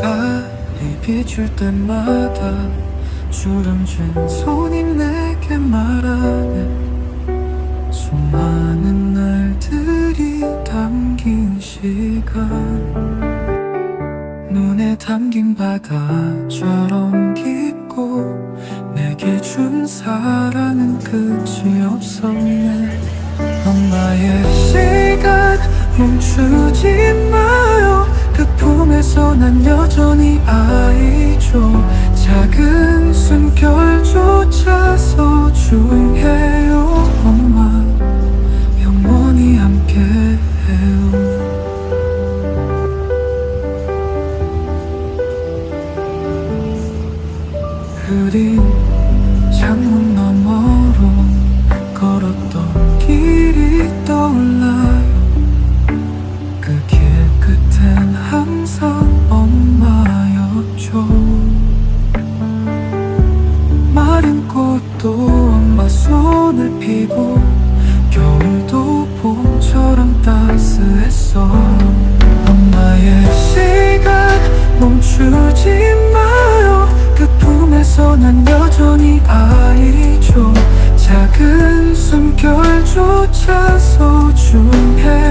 햇살이 비출 때마다 주름진 손이 내게 말하네. 수많은 날들이 담긴 시간. 눈에 담긴 바다처럼 깊고 내게 준 사랑은 끝이 없었네. 엄마의 시간 멈추지 품에서 난 여전히 아이죠. 작은 숨결조차 소중해요. 엄마 영원히 함께해요. 흐린 꽃도 엄마 손을 피고 겨울도 봄처럼 따스했어. 엄마의 시간 멈추지 마요. 그 품에서 난 여전히 아이죠. 작은 숨결조차 소중해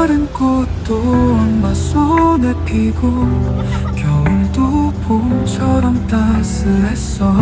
마른 꽃도 엄마 손에 피고 겨울도 봄처럼 따스했어